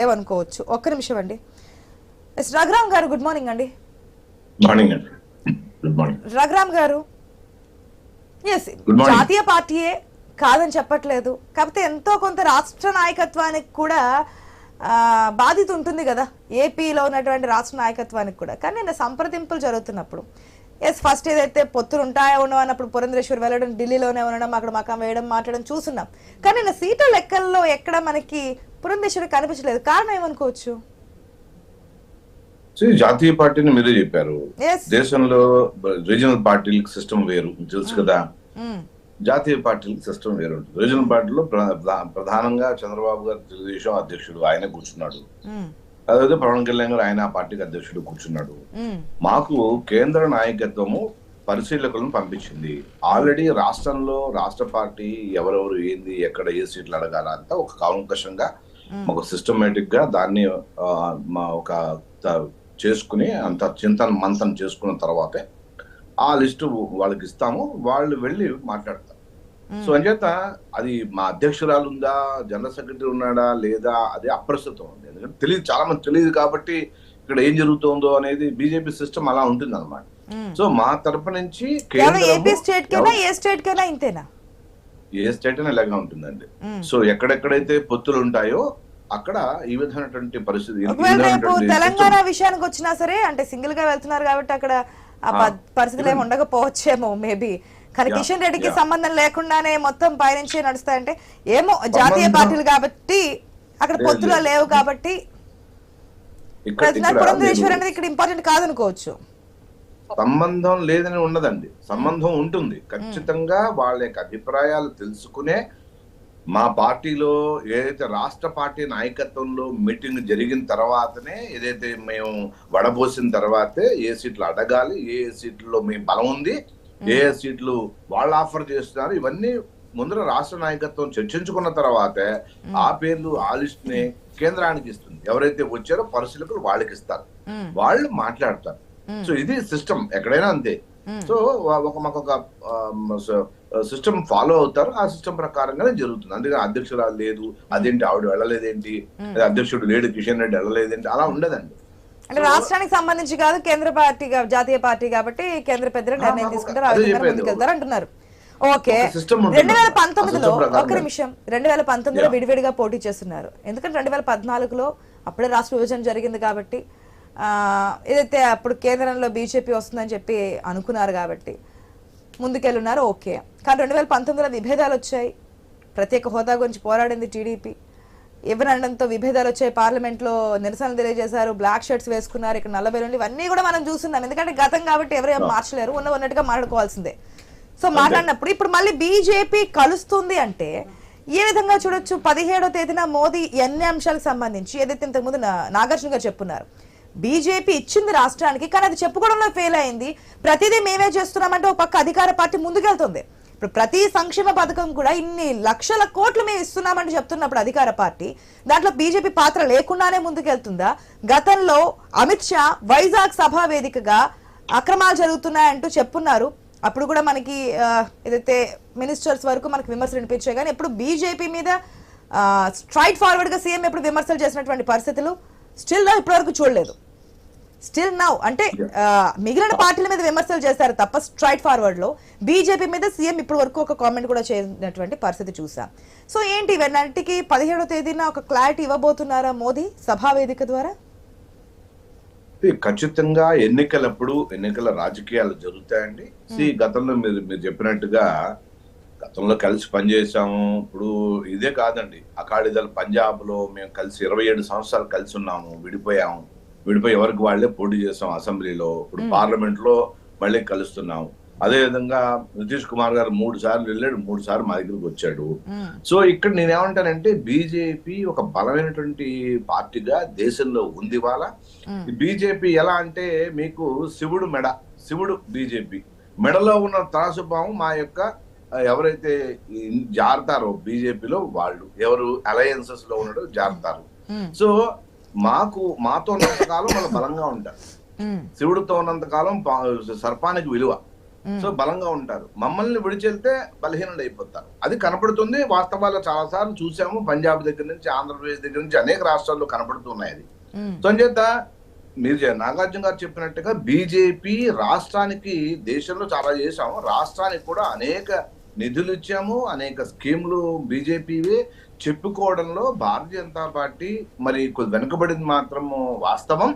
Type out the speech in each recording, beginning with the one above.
ఏమనుకోవచ్చు? ఒక్క నిమిషం అండి. Yes Raghuram garu good morning అండి. మార్నింగ్ అండి. Good morning. Raghuram garu. Yes. జాతీయ పార్టీయే కాదని చెప్పట్లేదు. కాకపోతే ఎంతో కొంత రాష్ట్ర నాయకత్వానికి కూడా ఆ, బాధ్యత ఉంటుంది కదా. ఏపీలో ఉన్నటువంటి రాష్ట్ర నాయకత్వానికి కూడా. కానీ నిన్న సంప్రదింపులు జరుగుతున్నప్పుడు. ఎస్ ఫస్ట్ ఏదైతే పొత్తులు ఉంటాయో ఉండవు అన్నప్పుడు పురంధరేశ్వర్ వెళ్ళడం ఢిల్లీలోనే ఉండడం అక్కడ మకాం వేయడం మాట్లాడడం చూస్తున్నాం. కానీ నిన్న సీట్ల లెక్కల్లో ఎక్కడ మనకి పురంధేశ్వరి కనిపించలేదు. కారణం ఏమనుకోవచ్చు? జాతీయ పార్టీని మీరే చెప్పారు. దేశంలో రీజనల్ పార్టీలకు సిస్టమ్ వేరు. తెలుసు కదా? జాతీయ పార్టీలకు సిస్టమ్ వేరు ఉంటుంది రీజనల్ పార్టీలో ప్ర- ప్రధా- ప్రధానంగా చంద్రబాబు గారు తెలుగుదేశం అధ్యక్షుడు ఆయన కూర్చున్నాడు. అదే పవన్ కళ్యాణ్ గారు ఆయన పార్టీకి అధ్యక్షుడు కూర్చున్నాడు. మాకు కేంద్ర నాయకత్వము పరిశీలకులను పంపించింది. ఆల్రెడీ రాష్ట్రంలో రాష్ట్ర పార్టీ ఎవరెవరు ఏంది ఎక్కడ ఏ సీట్లు అడగాల అంతా ఒక కాంకషంగా ఒక సిస్టమేటిక్గా దాన్ని మా ఒక చేసుకుని అంత చింతన మంతనం చేసుకున్న తర్వాతే ఆ లిస్టు వాళ్ళకి ఇస్తాము. వాళ్ళు వెళ్ళి మాట్లాడతారు. సో అంచేత అది మా అధ్యక్షురాలు ఉందా జనరల్ సెక్రటరీ ఉన్నాడా లేదా అది అప్రస్తుతం ఉంది. ఎందుకంటే తెలియదు చాలా మంది తెలియదు కాబట్టి ఇక్కడ ఏం జరుగుతుందో అనేది బీజేపీ సిస్టమ్ అలా ఉంటుంది అనమాట సో మా తరపు నుంచి ఏపీ స్టేట్ కైనా ఏ స్టేట్ కైనా ఇంతేనా? ఏ స్టేట్ అయినా ఇలాగే ఉంటుందండి. సో ఎక్కడెక్కడైతే పొత్తులు ఉంటాయో అక్కడ ఈ విధమైనటువంటి పరిస్థితి తెలంగాణ విషయానికి వచ్చినా సరే అంటే సింగిల్గా వెళ్తున్నారు కాబట్టి అక్కడ ఆ పరిస్థితులు ఏమి ఉండకపోవచ్చేమో మేబీ కానీ కిషన్ రెడ్డికి. సంబంధం లేకుండానే మొత్తం పైనుంచి నడుస్తాయంటే ఏమో జాతీయ పార్టీలు కాబట్టి అక్కడ పొత్తులో. లేవు కాబట్టి ఇక్కడ ఇంపార్టెంట్ కాదనుకోవచ్చు సంబంధం లేదని ఉండదండి సంబంధం ఉంటుంది. ఖచ్చితంగా వాళ్ళ యొక్క అభిప్రాయాలు తెలుసుకునే మా పార్టీలో ఏదైతే రాష్ట్ర పార్టీ నాయకత్వంలో మీటింగ్ జరిగిన తర్వాతనే ఏదైతే మేము వడబోసిన తర్వాతే ఏ సీట్లు అడగాలి ఏ సీట్లలో మీ బలం ఉంది ఏ సీట్లు వాళ్ళు ఆఫర్ చేస్తున్నారు ఇవన్నీ ముందర రాష్ట్ర నాయకత్వం చర్చించుకున్న తర్వాతే ఆ పేర్లు ఆ లిస్ట్ని కేంద్రానికి ఇస్తుంది. ఎవరైతే వచ్చారో పరిశీలకులు వాళ్ళకి ఇస్తారు. మ్మ్. వాళ్ళు మాట్లాడతారు. మ్మ్. సో ఇది సిస్టమ్ ఎక్కడైనా అంతే. సో ఒక మాకు ఒక సిస్టమ్ ఫాలో అవుతారు. ఆ సిస్టమ్ ప్రకారంగానే జరుగుతుంది. అందుకని అధ్యక్షురాలు లేదు. అదేంటి ఆవిడ వెళ్ళలేదేంటి? లేదా అధ్యక్షుడు లేడు కిషన్ రెడ్డి వెళ్ళలేదేంటి? అలా ఉండదండి. అంటే రాష్ట్రానికి సంబంధించి కాదు కేంద్ర పార్టీ జాతీయ పార్టీ కాబట్టి కేంద్ర పెద్దలు నిర్ణయం తీసుకుంటారు. ఆ అదే విధంగా చెప్పేది. ముందుకెళ్తారు అంటున్నారు ఓకే. ఒక. రెండు వేల పంతొమ్మిదిలో ఒక్క నిమిషం. రెండు వేల పంతొమ్మిదిలో. విడివిడిగా పోటీ చేస్తున్నారు. ఎందుకంటే రెండు వేల పద్నాలుగులో అప్పుడే రాష్ట్ర విభజన జరిగింది కాబట్టి ఏదైతే అప్పుడు కేంద్రంలో బీజేపీ వస్తుందని చెప్పి అనుకున్నారు కాబట్టి ముందుకెళ్ళున్నారు ఓకే. కానీ రెండు వేల పంతొమ్మిదిలో విభేదాలు వచ్చాయి. ప్రత్యేక హోదా గురించి పోరాడింది టీడీపీ. ఇవ్వనండంతో విభేదాలు వచ్చాయి. పార్లమెంట్లో నిరసనలు తెలియజేశారు. బ్లాక్ షర్ట్స్ వేసుకున్నారు. ఇక్కడ నల్ల బెలూన్లు ఇవన్నీ కూడా మనం చూస్తున్నాం. ఎందుకంటే గతం కాబట్టి ఎవరు మార్చలేరు. ఉన్న ఉన్నట్టుగా మాట్లాడుకోవాల్సిందే. సో మాట్లాడినప్పుడు ఇప్పుడు మళ్ళీ బీజేపీ కలుస్తుంది అంటే ఏ విధంగా చూడొచ్చు? పదిహేడో తేదీన మోదీ ఎన్ని అంశాలకు సంబంధించి ఏదైతే ఇంతకుముందు నాగార్జున గారు చెప్పున్నారు బీజేపీ ఇచ్చింది రాష్ట్రానికి కానీ అది చెప్పుకోవడంలో ఫెయిల్ అయింది. ప్రతిదీ మేమే చేస్తున్నామంటే ఒక పక్క అధికార పార్టీ ముందుకెళ్తుంది. ఇప్పుడు ప్రతి సంక్షేమ పథకం కూడా ఇన్ని లక్షల కోట్లు మేము ఇస్తున్నామని చెప్తున్నప్పుడు అధికార పార్టీ దాంట్లో బీజేపీ పాత్ర లేకుండానే ముందుకెళ్తుందా? గతంలో అమిత్ షా వైజాగ్ సభా వేదికగా అక్రమాలు జరుగుతున్నాయంటూ చెప్పున్నారు. అప్పుడు కూడా మనకి ఏదైతే మినిస్టర్స్ వరకు మనకి విమర్శలు వినిపించాయి కానీ ఇప్పుడు బీజేపీ మీద స్ట్రైట్ ఫార్వర్డ్గా సీఎం ఎప్పుడు విమర్శలు చేసినటువంటి పరిస్థితులు? స్టిల్ ఇప్పటి వరకు చూడలేదు. స్టిల్ నౌ అంటే మిగిలిన పార్టీల మీద విమర్శలు చేశారు తప్ప స్ట్రైట్ ఫార్వర్డ్లో బీజేపీ మీద సీఎం ఇప్పటి వరకు ఒక కామెంట్ కూడా చేయనటువంటి పరిస్థితి చూసాం. సో ఏంటి ఇవన్నిటికి పదిహేడో తేదీన ఒక క్లారిటీ ఇవ్వబోతున్నారా మోదీ సభా వేదిక ద్వారా? ఖచ్చితంగా ఎన్నికలప్పుడు ఎన్నికల రాజకీయాలు జరుగుతాయండి. సి గతంలో మీరు మీరు చెప్పినట్టుగా గతంలో కలిసి పనిచేసాము ఇప్పుడు ఇదే కాదండి. అకాలీదళ పంజాబ్లో మేము కలిసి ఇరవై ఏడు సంవత్సరాలు కలిసి ఉన్నాము. విడిపోయాము. విడిపోయి ఎవరికి వాళ్ళే పోటీ చేసాం అసెంబ్లీలో. ఇప్పుడు పార్లమెంట్లో మళ్ళీ కలుస్తున్నాం అదే విధంగా నితీష్ కుమార్ గారు మూడు సార్లు వెళ్ళాడు మూడు సార్లు మా దగ్గరికి వచ్చాడు. సో ఇక్కడ నేనేమంటానంటే బీజేపీ ఒక బలమైనటువంటి పార్టీగా దేశంలో ఉంది వాళ్ళ బీజేపీ ఎలా అంటే మీకు శివుడు మెడ శివుడు బీజేపీ. మెడలో ఉన్న త్రాసుభావం మా యొక్క ఎవరైతే జారుతారో బీజేపీలో వాళ్ళు ఎవరు అలయన్సెస్లో ఉన్నాడో జారుతారు. సో మాకు మాతో ఉన్నంత కాలం వాళ్ళు బలంగా ఉంటారు. శివుడితో ఉన్నంత కాలం సర్పానికి విలువ. సో బలంగా ఉంటారు. మమ్మల్ని విడిచెళ్తే బలహీనులు అయిపోతారు అది కనపడుతుంది వాస్తవాలు చాలా సార్లు చూసాము. పంజాబ్ దగ్గర నుంచి ఆంధ్రప్రదేశ్ దగ్గర నుంచి అనేక రాష్ట్రాల్లో కనపడుతున్నాయి అది. సో మీరు నాగార్జున గారు చెప్పినట్టుగా బీజేపీ రాష్ట్రానికి దేశంలో చాలా చేశాము. రాష్ట్రానికి కూడా అనేక నిధులు ఇచ్చాము అనేక స్కీములు బీజేపీవే చెప్పుకోవడంలో భారతీయ జనతా పార్టీ మరి కొద్ది వెనుకబడింది మాత్రం వాస్తవం.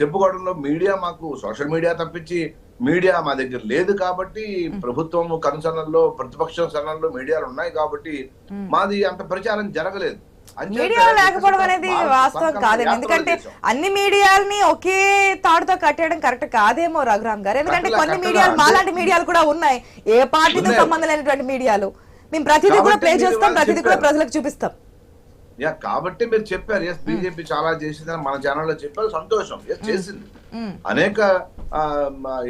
చెప్పుకోవడంలో మీడియా మాకు సోషల్ మీడియా తప్పించి మీడియా మా దగ్గర లేదు కాబట్టి ప్రభుత్వం కనుసరణలో ప్రతిపక్ష సరణలో మీడియాలు ఉన్నాయి కాబట్టి మాది అంత ప్రచారం జరగలేదు. మీడియా లేకపోవడం అనేది వాస్తవం కాదండి. ఎందుకంటే. అన్ని మీడియాలని ఒకే తాడుతో కట్టేయడం కరెక్ట్ కాదేమో రఘురామ్ గారు. ఎందుకంటే కొన్ని. మీడియాలు మాలాంటి మీడియాలు కూడా ఉన్నాయి. ఏ పార్టీతో. సంబంధం లేనటువంటి మీడియాలు. మేము ప్రతిదీ కూడా ప్లే చేస్తాం ప్రతిదీ కూడా. ప్రజలకు చూపిస్తాం. యా కాబట్టి మీరు చెప్పారు. ఎస్ బీజేపీ చాలా చేసిందని మన ఛానల్లో చెప్పారు. సంతోషం. ఎస్ చేసింది. అనేక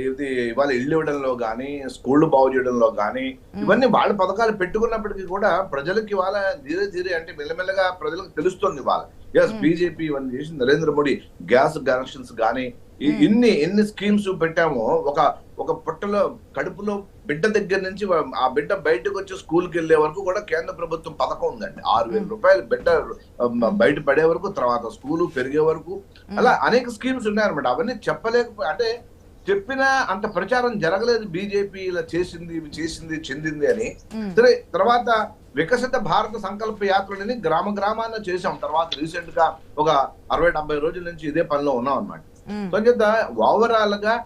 ఇది ఇవాళ ఇల్లు ఇవ్వడంలో గానీ స్కూళ్ళు బాగు చేయడంలో గానీ ఇవన్నీ వాళ్ళ పథకాలు పెట్టుకున్నప్పటికీ కూడా ప్రజలకి ఇవాళ ధీరే ధీరే అంటే మెల్లమెల్లగా ప్రజలకు తెలుస్తుంది ఇవాళ. ఎస్ బీజేపీ ఇవన్నీ చేసి నరేంద్ర మోడీ గ్యాస్ కనెక్షన్స్ గానీ ఈ- ఇన్ని ఎన్ని స్కీమ్స్ పెట్టామో ఒక ఒక పుట్టలో కడుపులో బిడ్డ దగ్గర నుంచి ఆ బిడ్డ బయటకు వచ్చి స్కూల్కి వెళ్ళే వరకు కూడా కేంద్ర ప్రభుత్వం పథకం ఉందండి. ఆరు వేల రూపాయలు బిడ్డ బయట పడే వరకు తర్వాత స్కూలు పెరిగే వరకు. అలా అనేక స్కీమ్స్ ఉన్నాయన్నమాట. అవన్నీ చెప్పలేకపో అంటే చెప్పినా అంత ప్రచారం జరగలేదు. బీజేపీ ఇలా చేసింది ఇవి చేసింది చెందింది అని. సరే తర్వాత వికసిత భారత సంకల్ప యాత్రలని గ్రామ గ్రామాల్లో చేసాం తర్వాత రీసెంట్గా ఒక అరవై డెబ్బై రోజుల నుంచి ఇదే పనిలో ఉన్నాం అనమాట. సో ఓవరాల్గా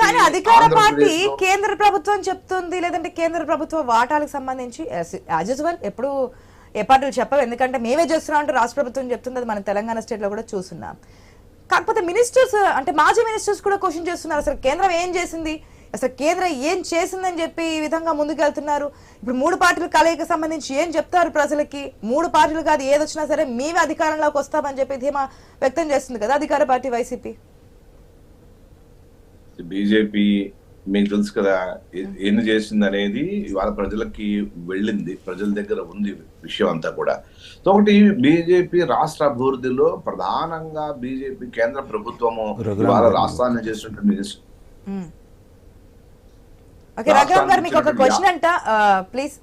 కానీ అధికార పార్టీ కేంద్ర ప్రభుత్వం చెప్తుంది లేదంటే కేంద్ర ప్రభుత్వ వాటాలకు సంబంధించి. యాజ్ యూజువల్ ఎప్పుడు ఏ పార్టీలు చెప్పవు. ఎందుకంటే మేమే చేస్తున్నాం అంటే రాష్ట్ర ప్రభుత్వం చెప్తుంది. అది మన తెలంగాణ స్టేట్లో కూడా చూస్తున్నాం. కాకపోతే మినిస్టర్స్ అంటే మాజీ మినిస్టర్స్ కూడా క్వశ్చన్ చేస్తున్నారు. అసలు కేంద్రం ఏం చేసింది? అసలు కేంద్రం ఏం చేసిందని చెప్పి ఈ విధంగా ముందుకెళ్తున్నారు? ఇప్పుడు మూడు పార్టీల కలయిక సంబంధించి ఏం చెప్తారు ప్రజలకి? మూడు పార్టీలు కాదు ఏదొచ్చినా సరే మేమే అధికారంలోకి వస్తామని చెప్పి ధీమా వ్యక్తం చేస్తుంది కదా అధికార పార్టీ వైసీపీ? బీజేపీ మీకు తెలుసు కదా ఏ- ఎన్ని చేసింది అనేది ఇవాళ ప్రజలకి వెళ్ళింది ప్రజల దగ్గర ఉంది విషయం అంతా కూడా. సో ఒకటి బీజేపీ రాష్ట్ర అభివృద్ధిలో ప్రధానంగా బీజేపీ కేంద్ర ప్రభుత్వము ఇవాళ. రాష్ట్రాన్ని చేసినటువంటి మినిస్- ఓకే రఘురామ్ గారు మీకు ఒక క్వశ్చన్ అంట. ప్లీజ్